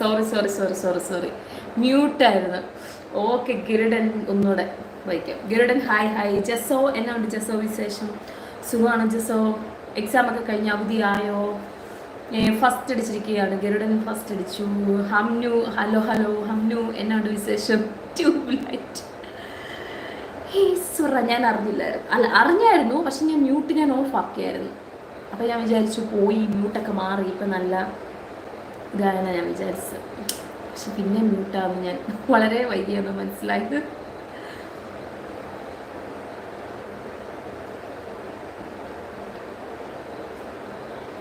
Sorry sorry sorry sorry sorry മ്യൂട്ടായിരുന്നു okay Girudan ഒന്നുകൂടെ വായിക്കാം. Girudan hi hi ജസോ എന്നാ ഉണ്ട് ജസോ വിശേഷം? സുഖമാണ് ജസോ എക്സാം ഒക്കെ കഴിഞ്ഞ് അവധിയായോ? ഫസ്റ്റ് അടിച്ചിരിക്കുകയാണ്. ഗരുഡൻ ഫസ്റ്റ് അടിച്ചു. ഹംനു ഹലോ ഹലോ ഹംനു എന്നാണ് വിശേഷം? ട്യൂബ് ലൈറ്റ് ഈശ്വര ഞാൻ അറിഞ്ഞില്ലായിരുന്നു. അല്ല അറിഞ്ഞായിരുന്നു പക്ഷെ ഞാൻ മ്യൂട്ട് ഞാൻ ഓഫ് ആക്കിയായിരുന്നു. അപ്പം ഞാൻ വിചാരിച്ചു പോയി മ്യൂട്ടൊക്കെ മാറി ഇപ്പം നല്ല ഇതായെന്നാണ് ഞാൻ വിചാരിച്ചത്. പക്ഷെ പിന്നെ മ്യൂട്ടാന്ന് ഞാൻ. വളരെ വൈകിയാണ് മനസ്സിലായത്.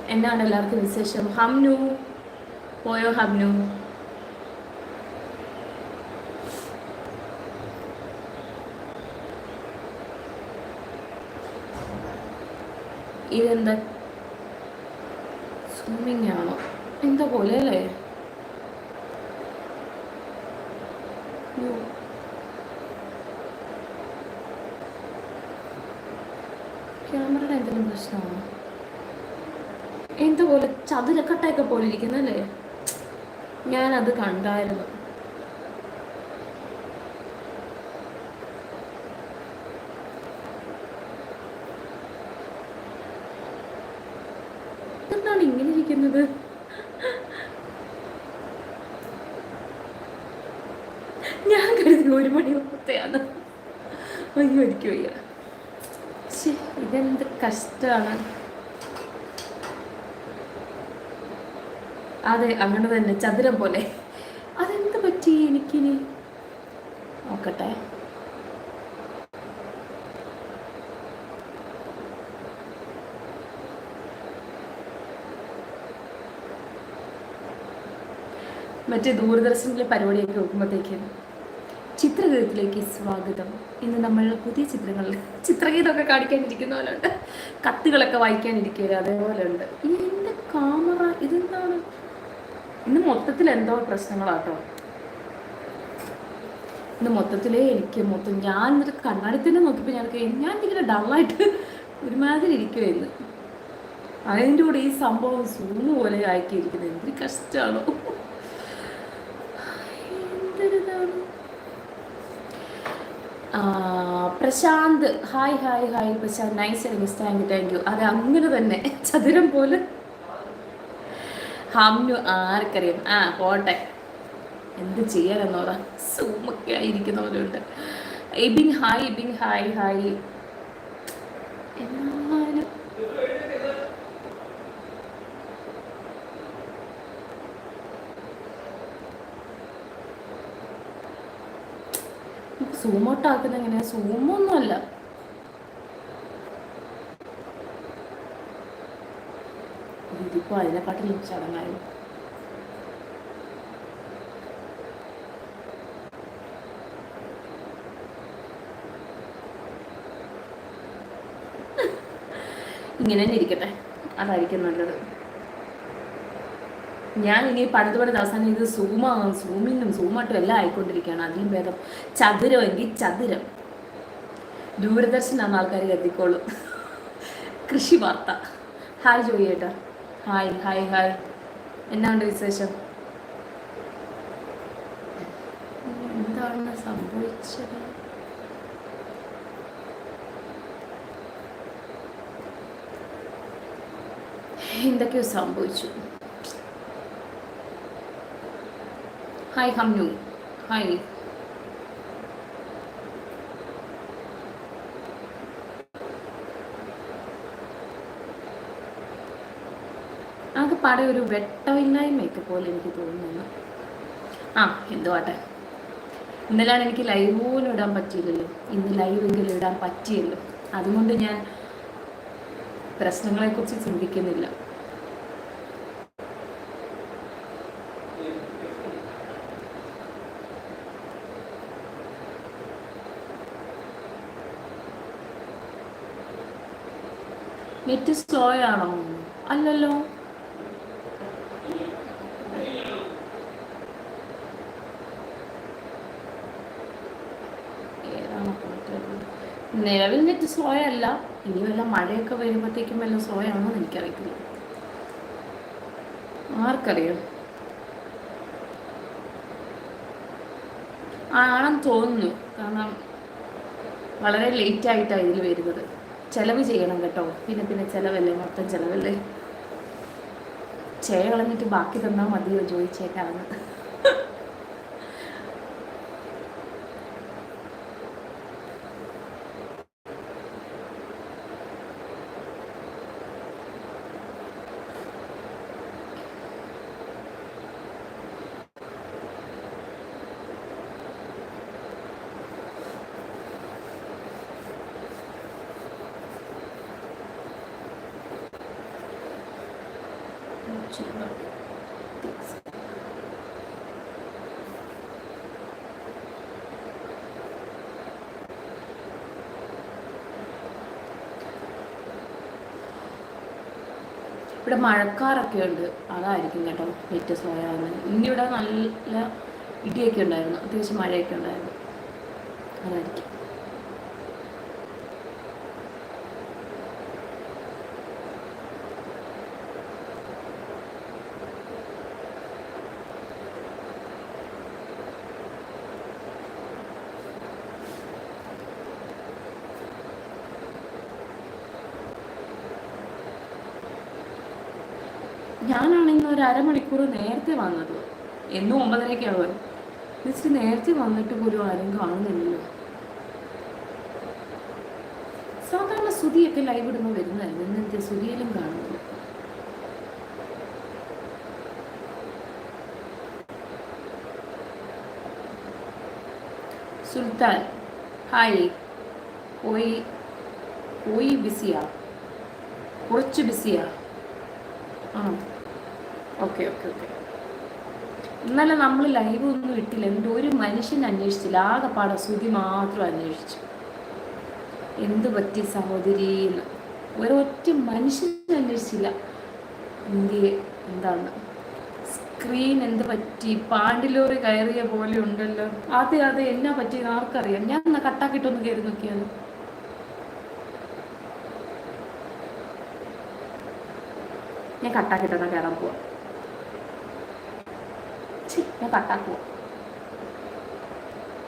എന്നാണ് എല്ലാവർക്കും വിശേഷം? ഹംനു. പോയോ ഹംനു? ഇതെന്താ? സ്വിമ്മിങ് ആണോ? എന്താ പോലെ അല്ലേ. ക്യാമറയുടെ എന്തെങ്കിലും പ്രശ്നമാണോ? എന്താ പോലെ ചതുരക്കട്ടയൊക്കെ പോലെ ഇരിക്കുന്നല്ലേ ഞാനത് കണ്ടായിരുന്നു. എന്താണ് ഇങ്ങനെ ഇരിക്കുന്നത്? ഞാൻ കരുതി ഒരു മണി അയ്യോ എനിക്ക് വയ്യ. ഇതെന്ത് കഷ്ടമാണ് അതെ അങ്ങനെ തന്നെ ചതുരം പോലെ. അതെന്ത് പറ്റി എനിക്കിനി? നോക്കട്ടെ. മറ്റേ ദൂരദർശനിലെ പരിപാടിയൊക്കെ നോക്കുമ്പോഴത്തേക്കും ചിത്രഗീതത്തിലേക്ക് സ്വാഗതം. ഇന്ന് നമ്മൾ പുതിയ ചിത്രങ്ങൾ ചിത്രഗീതമൊക്കെ കാണിക്കാനിരിക്കുന്ന പോലെ ഉണ്ട് കത്തുകളൊക്കെ വായിക്കാനിരിക്കുക അതേപോലെ ഉണ്ട് എന്റെ ക്യാമറ ഇതെന്താണ്? ഇന്ന് മൊത്തത്തിൽ എന്തോ പ്രശ്നങ്ങളാട്ടോ. ഇന്ന് മൊത്തത്തിലേ എനിക്ക് മൊത്തം ഞാൻ എന്നിട്ട് കണ്ണാടി തന്നെ നോക്കിയപ്പോൾ ഞാൻ ഞാൻ ഇങ്ങനെ ഡള്ളായിട്ട് ഒരുമാതിരി ഇരിക്കുമായിരുന്നു അതിന്റെ കൂടെ ഈ സംഭവം സൂന്ന് പോലെ ആക്കിയിരിക്കുന്നത് എന്തൊരു കഷ്ടമാണോ Prashant. Hi hi hi Prashant. Nice miss thank you thank you അത് അങ്ങനെ തന്നെ. ചതുരം പോലെ. ഹംനു ആർക്കറിയാം? ആ പോട്ടെ. എന്ത് ചെയ്യാനെന്നോറ. സൂമൊക്കെ ആയിരിക്കുന്നവരുണ്ട് Abin hi Abin hi hi. എന്നാലും സൂം ഔട്ട് ആക്കുന്ന എങ്ങനെയാ? സൂമൊന്നുമല്ല ഇതിപ്പോ അതിനെക്കാട്ടിലും ചടങ്ങായിരുന്നു ഇങ്ങനെ തന്നെ ഇരിക്കട്ടെ? അതായിരിക്കും നല്ലത്. ഞാൻ ഇനി പണിത് പണിത് അവസാനം ഇത് സൂമ സൂമിനും സൂമാട്ടും എല്ലാം ആയിക്കൊണ്ടിരിക്കുകയാണ്. അതിലും ഭേദം ചതുരമെങ്കിൽ ചതുരം. ദൂരദർശനാണ് ആൾക്കാർ കരുതിക്കോളും. കൃഷി വാർത്ത ഹായ് ജോയി ഏട്ടാ ഹായ് ഹായ് ഹായ് എന്നാ ഉണ്ട് വിശേഷം? എന്താണ് സംഭവിച്ചത്? എന്തൊക്കെയോ സംഭവിച്ചു. ഹായ് പാടെ ഒരു വെട്ടമില്ലായ്മയൊക്കെ പോലെ എനിക്ക് തോന്നുന്നു. ആ എന്തുവാട്ടെ ഇന്നലെയാണ് എനിക്ക് ലൈവ് പോലും ഇടാൻ പറ്റിയില്ലല്ലോ. ഇന്ന് ലൈവെങ്കിലും ഇടാൻ പറ്റിയല്ലോ. അതുകൊണ്ട് ഞാൻ പ്രശ്നങ്ങളെക്കുറിച്ച് ചിന്തിക്കുന്നില്ല. നെറ്റ് സ്ലോ ആണോ അല്ലല്ലോ? നിലവിൽ നെറ്റ് സ്ലോ അല്ല ഇനി വല്ല മഴയൊക്കെ വരുമ്പോഴത്തേക്കും വല്ല സ്ലോ ആണോ എന്ന് എനിക്കറിയത്തില്ല. ആർക്കറിയാം? ആണെന്ന് തോന്നുന്നു. കാരണം വളരെ ലേറ്റ് ആയിട്ടാണ് ഇതിൽ വരുന്നത്. ചിലവ് ചെയ്യണം കേട്ടോ. പിന്നെ പിന്നെ ചിലവല്ലേ? മൊത്തം ചിലവല്ലേ? ചേ കളഞ്ഞിട്ട് ബാക്കി തന്നാൽ മതിയോ? ചോദിച്ചേക്കാന്ന് ഇവിടെ മഴക്കാറൊക്കെ ഉണ്ട്. അതായിരിക്കും കേട്ടോ നെറ്റ് സ്ലോ ആകുന്നത് ഇന്നിവിടെ നല്ല ഇടിയൊക്കെ ഉണ്ടായിരുന്നു. അത്യാവശ്യം മഴയൊക്കെ ഉണ്ടായിരുന്നു. അതായിരിക്കും. ഞാനാണ് ഇന്ന് ഒരു അരമണിക്കൂർ നേരത്തെ വന്നത്. എന്നും ഒമ്പതരയ്ക്കാണ് വരും ജസ്റ്റ് നേരത്തെ വന്നിട്ട് പോലും ആരും കാണുന്നില്ലല്ലോ. സാധാരണ സുതിയൊക്കെ ലൈവ് ഇടുമ്പോൾ വരുന്നതായിരുന്നു ഇന്നത്തെ സുതിയിലും കാണുന്നില്ല സുൽത്താൻ ഹായ് പോയി പോയി ബിസിയാ കുറച്ച് ബിസിയാ ആ. Okay okay okay. ഇന്നലെ നമ്മൾ ലൈവ് ഒന്നും ഇട്ടില്ല. എന്നിട്ട് ഒരു മനുഷ്യൻ അന്വേഷിച്ചില്ല. പാട ശ്രുതി മാത്രം അന്വേഷിച്ചു. എന്ത് പറ്റി സഹോദരി എന്ന്. ഒരൊറ്റ മനുഷ്യൻ അന്വേഷിച്ചില്ല. ഇന്ത്യയെ എന്താണ്? സ്ക്രീൻ എന്ത് പറ്റി? പാണ്ടിലോറി കയറിയ പോലെ ഉണ്ടല്ലോ. അതെ അതെ എന്നാ പറ്റി ആർക്കറിയാം. ഞാൻ എന്നാ കട്ടാക്കിട്ടൊന്ന് കയറി നോക്കിയാലോ? ഞാൻ കട്ടാക്കിട്ടൊന്ന് കയറാൻ പോവാ. 去不打鼓